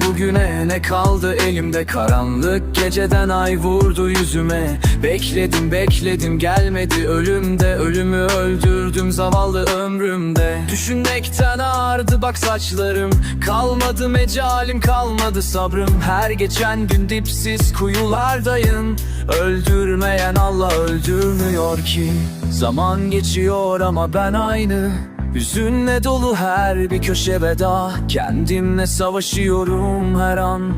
bugüne ne kaldı elimde? Karanlık Geceden ay vurdu yüzüme. Bekledim bekledim gelmedi ölümde. Ölümü öldürdüm zavallı ömrümde. Düşünmekten ağardı bak saçlarım. Kalmadı mecalim kalmadı sabrım. Her geçen gün dipsiz kuyulardayım. Öldürmeyen Allah öldürmüyor ki. Zaman geçiyor ama ben aynı Hüzünle dolu her bir köşe veda. Kendimle savaşıyorum her an.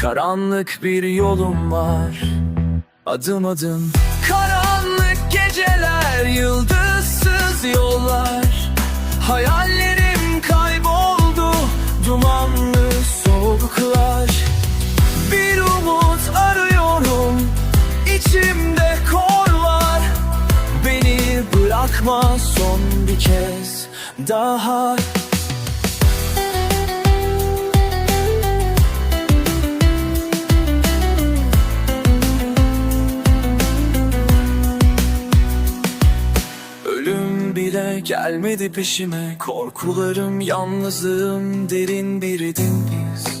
Karanlık bir yolum var. Adım adım. Karanlık geceler Yıldızsız yollar. Hayallerim kayboldu Dumanlı soğuklar. Bir umut arıyorum İçimde kor var. Beni bırakma son bir kez daha. Ölüm bile gelmedi peşime. Korkularım, yalnızlığım derin biridim biz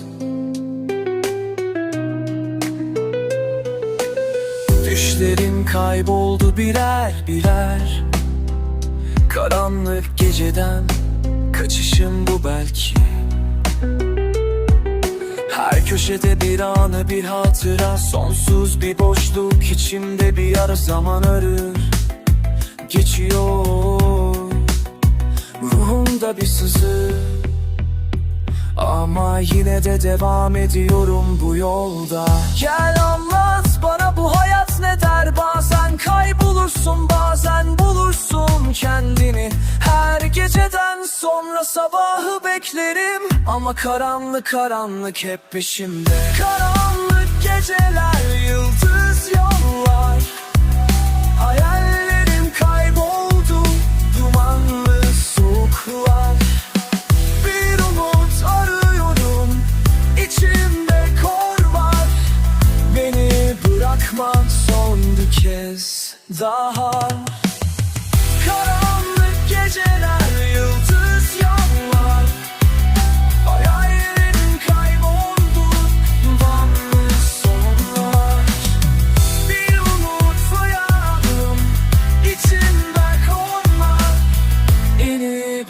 Düşlerim kayboldu birer birer Karanlık geceden kaçışım bu belki. Her köşede bir anı bir hatıra Sonsuz bir boşluk içimde bir yara zaman arır Geçiyor. Ruhumda bir sızı ama yine de devam ediyorum bu yolda. Gel anlat sonra sabahı beklerim Ama karanlık karanlık hep peşimde. Karanlık geceler yıldız yollar. Hayallerim kayboldu dumanlı soğuklar. Bir umut arıyorum İçimde kor Beni bırakma son kez daha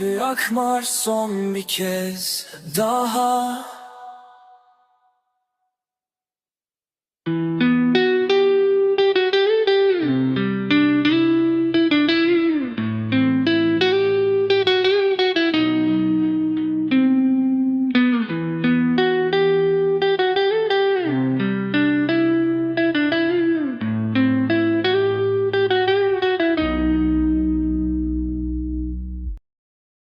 Bırakma son bir kez daha